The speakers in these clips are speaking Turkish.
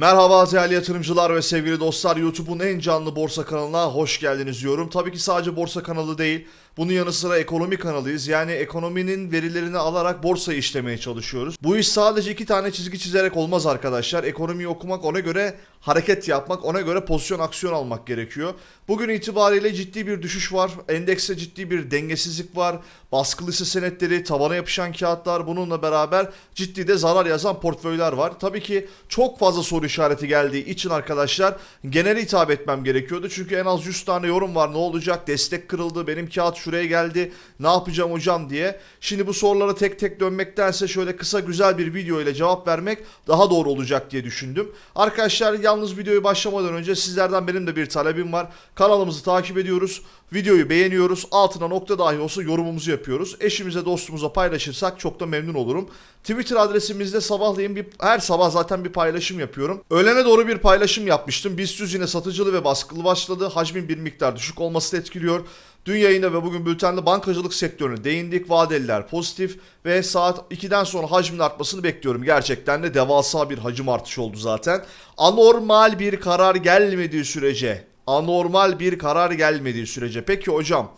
Merhaba değerli yatırımcılar ve sevgili dostlar YouTube'un en canlı borsa kanalına hoş geldiniz diyorum. Tabii ki sadece borsa kanalı değil. Bunun yanı sıra ekonomi kanalıyız. Yani ekonominin verilerini alarak borsayı işlemeye çalışıyoruz. Bu iş sadece iki tane çizgi çizerek olmaz arkadaşlar. Ekonomiyi okumak ona göre hareket yapmak, ona göre pozisyon aksiyon almak gerekiyor. Bugün itibariyle ciddi bir düşüş var. Endekste ciddi bir dengesizlik var. Baskılı hisse senetleri, tabana yapışan kağıtlar bununla beraber ciddi de zarar yazan portföyler var. Tabii ki çok fazla soru işareti geldiği için arkadaşlar genel hitap etmem gerekiyordu. Çünkü en az 100 tane yorum var. Ne olacak? Destek kırıldı. Benim kağıt şuraya geldi. Ne yapacağım hocam diye. Şimdi bu sorulara tek tek dönmektense şöyle kısa güzel bir video ile cevap vermek daha doğru olacak diye düşündüm. Arkadaşlar yalnız videoyu başlamadan önce sizlerden benim de bir talebim var. Kanalımızı takip ediyoruz. Videoyu beğeniyoruz. Altına nokta dahi olsa yorumumuzu yapıyoruz. Eşimize dostumuza paylaşırsak çok da memnun olurum. Twitter adresimizde sabahleyin bir her sabah zaten bir paylaşım yapıyorum. Öğlene doğru bir paylaşım yapmıştım. BIST yine satıcılı ve baskılı başladı. Hacmin bir miktar düşük olması da etkiliyor. Dün yayında ve bugün bültende bankacılık sektörüne değindik. Vadeliler pozitif ve saat 2'den sonra hacmin artmasını bekliyorum. Gerçekten de devasa bir hacim artışı oldu zaten. Anormal bir karar gelmediği sürece, anormal bir karar gelmediği sürece. Peki hocam,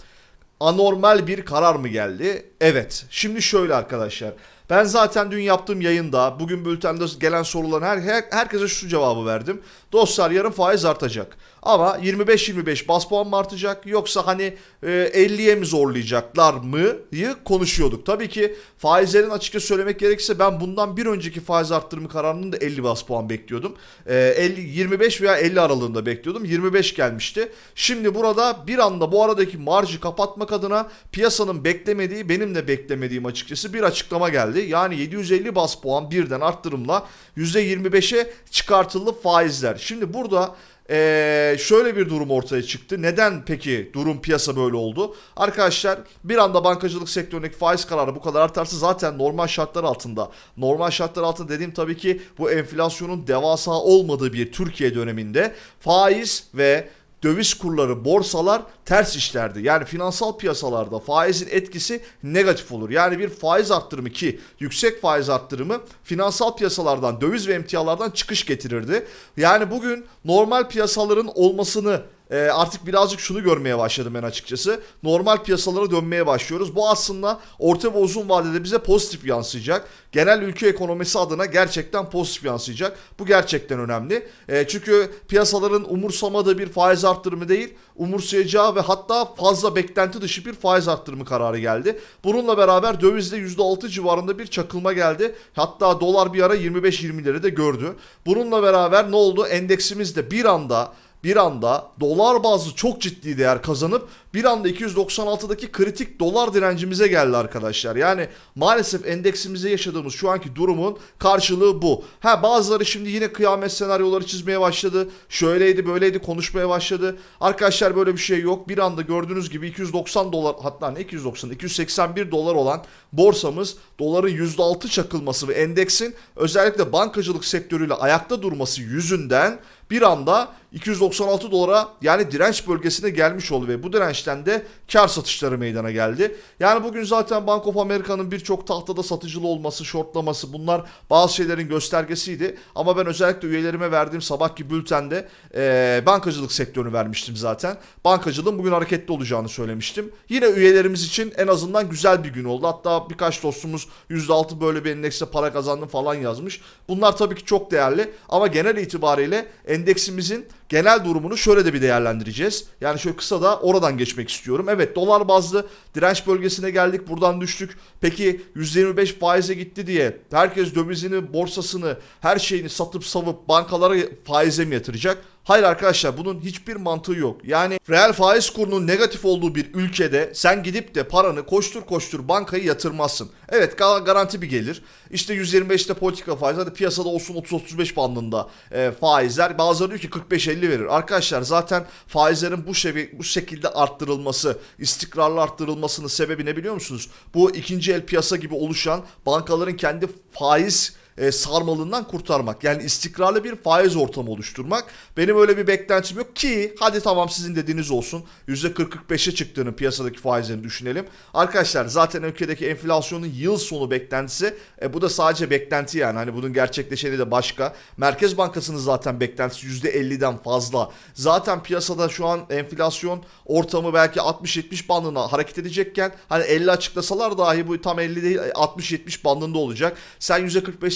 anormal bir karar mı geldi? Evet. Şimdi şöyle arkadaşlar. Ben zaten dün yaptığım yayında, bugün bültende gelen soruların her, her herkese şu cevabı verdim. Dostlar yarın faiz artacak. Ama 25-25 bas puan mı artacak yoksa hani e, 50'ye mi zorlayacaklar mı?'yı konuşuyorduk. Tabii ki faizlerin açıkça söylemek gerekirse ben bundan bir önceki faiz arttırımı kararının da 50 bas puan bekliyordum. E, 50, 25 veya 50 aralığında bekliyordum. 25 gelmişti. Şimdi burada bir anda bu aradaki marjı kapatmak adına piyasanın beklemediği benim de beklemediğim açıkçası bir açıklama geldi. Yani 750 bas puan birden arttırımla %25'e çıkartıldı faizler. Şimdi burada ee, şöyle bir durum ortaya çıktı. Neden peki durum piyasa böyle oldu? Arkadaşlar bir anda bankacılık sektöründeki faiz kararı bu kadar artarsa zaten normal şartlar altında. Normal şartlar altında dediğim tabii ki bu enflasyonun devasa olmadığı bir Türkiye döneminde faiz ve döviz kurları, borsalar ters işlerdi. Yani finansal piyasalarda faizin etkisi negatif olur. Yani bir faiz arttırımı ki yüksek faiz arttırımı finansal piyasalardan, döviz ve emtialardan çıkış getirirdi. Yani bugün normal piyasaların olmasını e, artık birazcık şunu görmeye başladım ben açıkçası. Normal piyasalara dönmeye başlıyoruz. Bu aslında orta ve uzun vadede bize pozitif yansıyacak. Genel ülke ekonomisi adına gerçekten pozitif yansıyacak. Bu gerçekten önemli. E, çünkü piyasaların umursamadığı bir faiz arttırımı değil, umursayacağı ve hatta fazla beklenti dışı bir faiz arttırımı kararı geldi. Bununla beraber dövizde %6 civarında bir çakılma geldi. Hatta dolar bir ara 25-20'leri de gördü. Bununla beraber ne oldu? Endeksimiz de bir anda bir anda dolar bazlı çok ciddi değer kazanıp bir anda 296'daki kritik dolar direncimize geldi arkadaşlar. Yani maalesef endeksimizde yaşadığımız şu anki durumun karşılığı bu. Ha bazıları şimdi yine kıyamet senaryoları çizmeye başladı. Şöyleydi böyleydi konuşmaya başladı. Arkadaşlar böyle bir şey yok. Bir anda gördüğünüz gibi 290 dolar hatta ne 290 281 dolar olan borsamız doların %6 çakılması ve endeksin özellikle bankacılık sektörüyle ayakta durması yüzünden bir anda 296 dolara yani direnç bölgesine gelmiş oldu ve bu dirençten de kar satışları meydana geldi. Yani bugün zaten Bank of America'nın birçok tahtada satıcılı olması, shortlaması bunlar bazı şeylerin göstergesiydi. Ama ben özellikle üyelerime verdiğim sabahki bültende e, bankacılık sektörünü vermiştim zaten. Bankacılığın bugün hareketli olacağını söylemiştim. Yine üyelerimiz için en azından güzel bir gün oldu. Hatta birkaç dostumuz %6 böyle bir endekste para kazandım falan yazmış. Bunlar tabii ki çok değerli ama genel itibariyle endeksimizin genel durumunu şöyle de bir değerlendireceğiz. Yani şöyle kısa da oradan geçmek istiyorum. Evet dolar bazlı direnç bölgesine geldik buradan düştük. Peki %25 faize gitti diye herkes dövizini, borsasını, her şeyini satıp savup bankalara faize mi yatıracak? Hayır arkadaşlar bunun hiçbir mantığı yok. Yani reel faiz kurunun negatif olduğu bir ülkede sen gidip de paranı koştur koştur bankayı yatırmazsın. Evet garanti bir gelir. İşte 125'te politika faiz hadi piyasada olsun 30-35 bandında e, faizler. Bazıları diyor ki 45-50 verir. Arkadaşlar zaten faizlerin bu, şevi, bu şekilde arttırılması, istikrarlı arttırılmasının sebebi ne biliyor musunuz? Bu ikinci el piyasa gibi oluşan bankaların kendi faiz e, sarmalından kurtarmak. Yani istikrarlı bir faiz ortamı oluşturmak. Benim öyle bir beklentim yok ki hadi tamam sizin dediğiniz olsun. %40-45'e çıktığını piyasadaki faizlerini düşünelim. Arkadaşlar zaten ülkedeki enflasyonun yıl sonu beklentisi e, bu da sadece beklenti yani. Hani bunun gerçekleşeni de başka. Merkez Bankası'nın zaten beklentisi %50'den fazla. Zaten piyasada şu an enflasyon ortamı belki 60-70 bandına hareket edecekken hani 50 açıklasalar dahi bu tam 50 değil 60-70 bandında olacak. Sen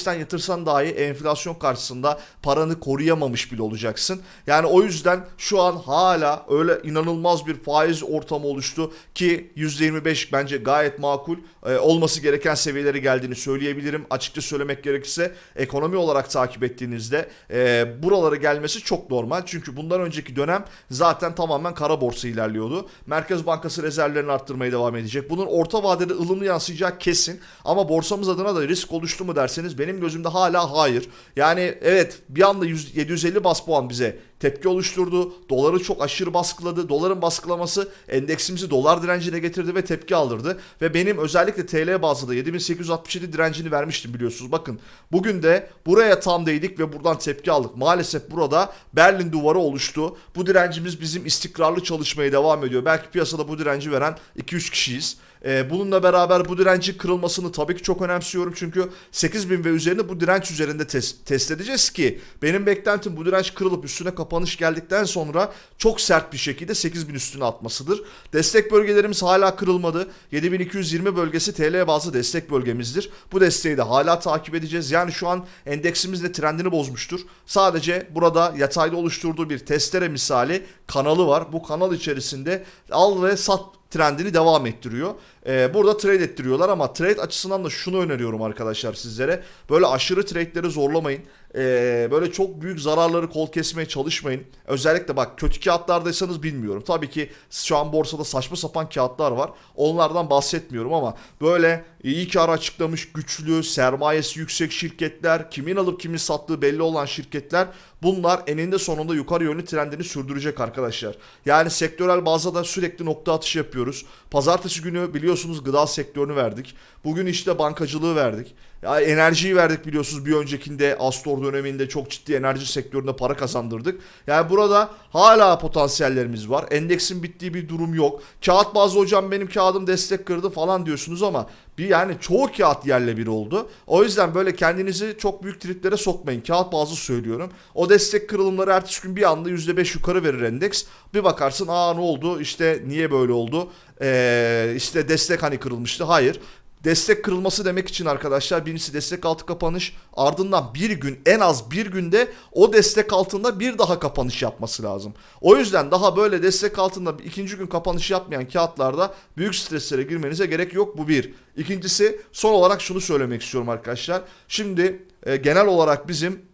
%45'ten yatırsan dahi enflasyon karşısında paranı koruyamamış bile olacaksın. Yani o yüzden şu an hala öyle inanılmaz bir faiz ortamı oluştu ki %25 bence gayet makul e, olması gereken seviyelere geldiğini söyleyebilirim. Açıkça söylemek gerekirse ekonomi olarak takip ettiğinizde e, buralara gelmesi çok normal. Çünkü bundan önceki dönem zaten tamamen kara borsa ilerliyordu. Merkez Bankası rezervlerini arttırmaya devam edecek. Bunun orta vadede ılımlı yansıyacağı kesin. Ama borsamız adına da risk oluştu mu derseniz benim gözümde hala hayır. Yani evet bir anda 100, 750 bas puan bize tepki oluşturdu. Doları çok aşırı baskıladı. Doların baskılaması endeksimizi dolar direncine getirdi ve tepki aldırdı. Ve benim özellikle TL bazında 7867 direncini vermiştim biliyorsunuz. Bakın bugün de buraya tam değdik ve buradan tepki aldık. Maalesef burada Berlin duvarı oluştu. Bu direncimiz bizim istikrarlı çalışmaya devam ediyor. Belki piyasada bu direnci veren 2-3 kişiyiz. Ee, bununla beraber bu direncin kırılmasını tabii ki çok önemsiyorum. Çünkü 8000 ve üzerinde bu direnç üzerinde test, test edeceğiz ki benim beklentim bu direnç kırılıp üstüne kapanış geldikten sonra çok sert bir şekilde 8000 üstüne atmasıdır. Destek bölgelerimiz hala kırılmadı. 7220 bölgesi TL bazlı destek bölgemizdir. Bu desteği de hala takip edeceğiz. Yani şu an endeksimiz de trendini bozmuştur. Sadece burada yatayda oluşturduğu bir testere misali kanalı var. Bu kanal içerisinde al ve sat trendini devam ettiriyor. Ee, burada trade ettiriyorlar ama trade açısından da şunu öneriyorum arkadaşlar sizlere. Böyle aşırı trade'leri zorlamayın. Ee, böyle çok büyük zararları kol kesmeye çalışmayın. Özellikle bak kötü kağıtlardaysanız bilmiyorum. Tabii ki şu an borsada saçma sapan kağıtlar var. Onlardan bahsetmiyorum ama böyle iyi kar açıklamış güçlü, sermayesi yüksek şirketler, kimin alıp kimin sattığı belli olan şirketler bunlar eninde sonunda yukarı yönlü trendini sürdürecek arkadaşlar. Yani sektörel bazda da sürekli nokta atışı yapıyoruz. Pazartesi günü biliyorsunuz gıda sektörünü verdik. Bugün işte bankacılığı verdik. Ya enerjiyi verdik biliyorsunuz bir öncekinde Astor döneminde çok ciddi enerji sektöründe para kazandırdık. Yani burada hala potansiyellerimiz var. Endeksin bittiği bir durum yok. Kağıt bazı hocam benim kağıdım destek kırdı falan diyorsunuz ama bir yani çoğu kağıt yerle bir oldu. O yüzden böyle kendinizi çok büyük triplere sokmayın. Kağıt bazı söylüyorum. O destek kırılımları ertesi gün bir anda %5 yukarı verir endeks. Bir bakarsın aa ne oldu işte niye böyle oldu ee, işte destek hani kırılmıştı. Hayır destek kırılması demek için arkadaşlar birincisi destek altı kapanış ardından bir gün en az bir günde o destek altında bir daha kapanış yapması lazım. O yüzden daha böyle destek altında ikinci gün kapanış yapmayan kağıtlarda büyük streslere girmenize gerek yok bu bir. İkincisi son olarak şunu söylemek istiyorum arkadaşlar. Şimdi e, genel olarak bizim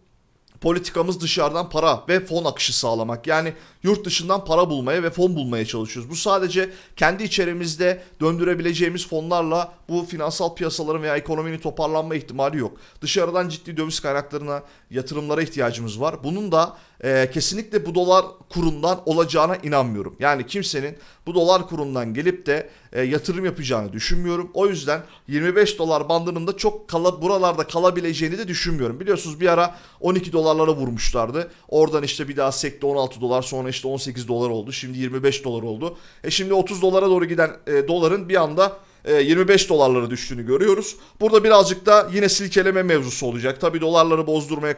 politikamız dışarıdan para ve fon akışı sağlamak. Yani yurt dışından para bulmaya ve fon bulmaya çalışıyoruz. Bu sadece kendi içerimizde döndürebileceğimiz fonlarla bu finansal piyasaların veya ekonominin toparlanma ihtimali yok. Dışarıdan ciddi döviz kaynaklarına, yatırımlara ihtiyacımız var. Bunun da e, kesinlikle bu dolar kurundan olacağına inanmıyorum. Yani kimsenin bu dolar kurundan gelip de e, yatırım yapacağını düşünmüyorum. O yüzden 25 dolar bandının da çok kala, buralarda kalabileceğini de düşünmüyorum. Biliyorsunuz bir ara 12 dolarlara vurmuşlardı. Oradan işte bir daha sekte 16 dolar sonra işte 18 dolar oldu. Şimdi 25 dolar oldu. E şimdi 30 dolara doğru giden e, doların bir anda 25 dolarlara düştüğünü görüyoruz. Burada birazcık da yine silkeleme mevzusu olacak. Tabi dolarları bozdurmaya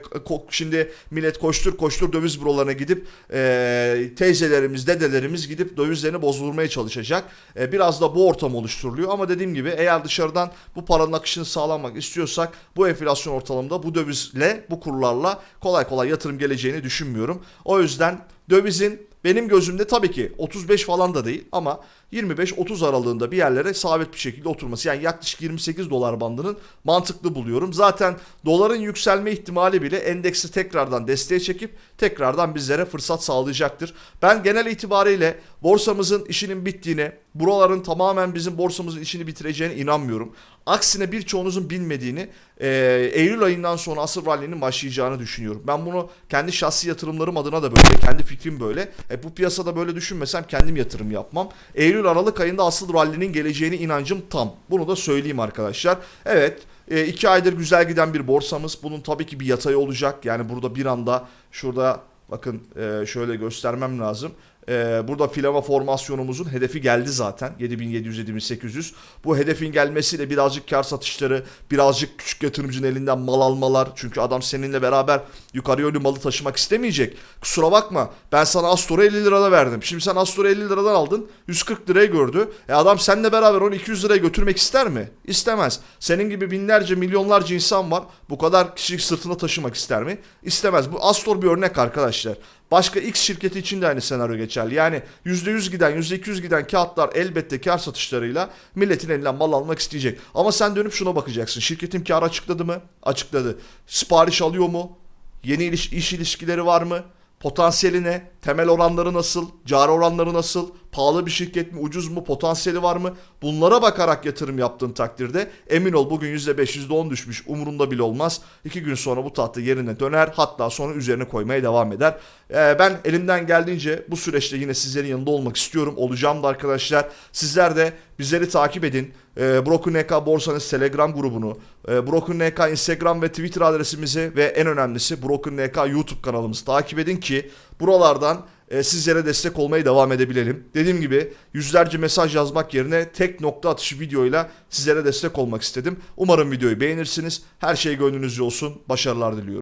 şimdi millet koştur koştur döviz bürolarına gidip e, teyzelerimiz, dedelerimiz gidip dövizlerini bozdurmaya çalışacak. E, biraz da bu ortam oluşturuluyor ama dediğim gibi eğer dışarıdan bu paranın akışını sağlamak istiyorsak bu enflasyon ortamında bu dövizle, bu kurlarla kolay kolay yatırım geleceğini düşünmüyorum. O yüzden dövizin benim gözümde tabii ki 35 falan da değil ama 25-30 aralığında bir yerlere sabit bir şekilde oturması. Yani yaklaşık 28 dolar bandının mantıklı buluyorum. Zaten doların yükselme ihtimali bile endeksi tekrardan desteğe çekip tekrardan bizlere fırsat sağlayacaktır. Ben genel itibariyle borsamızın işinin bittiğine, buraların tamamen bizim borsamızın işini bitireceğine inanmıyorum. Aksine birçoğunuzun bilmediğini e, Eylül ayından sonra asıl rally'nin başlayacağını düşünüyorum. Ben bunu kendi şahsi yatırımlarım adına da böyle, kendi fikrim böyle. E, bu piyasada böyle düşünmesem kendim yatırım yapmam. Eylül Aralık ayında asıl rally'nin geleceğine inancım tam. Bunu da söyleyeyim arkadaşlar. Evet E, iki aydır güzel giden bir borsamız. Bunun tabii ki bir yatayı olacak. Yani burada bir anda şurada bakın e, şöyle göstermem lazım. E, burada filama formasyonumuzun hedefi geldi zaten. 7700-7800. Bu hedefin gelmesiyle birazcık kar satışları, birazcık küçük yatırımcının elinden mal almalar. Çünkü adam seninle beraber yukarı yönlü malı taşımak istemeyecek. Kusura bakma ben sana Astor'u 50 lirada verdim. Şimdi sen Astor'u 50 liradan aldın. 140 liraya gördü. E adam seninle beraber onu 200 liraya götürmek ister mi? İstemez. Senin gibi binlerce milyonlarca insan var. Bu kadar kişi sırtında taşımak ister mi? İstemez. Bu Astor bir örnek arkadaşlar. Başka X şirketi için de aynı senaryo geçerli. Yani %100 giden, %200 giden kağıtlar elbette kar satışlarıyla milletin elinden mal almak isteyecek. Ama sen dönüp şuna bakacaksın. Şirketim kar açıkladı mı? Açıkladı. Sipariş alıyor mu? Yeni iliş- iş ilişkileri var mı? Potansiyeli ne? Temel oranları nasıl? Cari oranları nasıl? Pahalı bir şirket mi? Ucuz mu? Potansiyeli var mı? Bunlara bakarak yatırım yaptığın takdirde emin ol bugün %5, %10 düşmüş umurunda bile olmaz. İki gün sonra bu tahta yerine döner hatta sonra üzerine koymaya devam eder. Ee, ben elimden geldiğince bu süreçte yine sizlerin yanında olmak istiyorum. Olacağım da arkadaşlar. Sizler de bizleri takip edin. Ee, Broken NK Borsa'nın Telegram grubunu, e, Broken NK Instagram ve Twitter adresimizi ve en önemlisi Broken NK YouTube kanalımızı takip edin ki buralardan e, sizlere destek olmaya devam edebilelim. Dediğim gibi yüzlerce mesaj yazmak yerine tek nokta atışı videoyla sizlere destek olmak istedim. Umarım videoyu beğenirsiniz. Her şey gönlünüzce olsun. Başarılar diliyorum.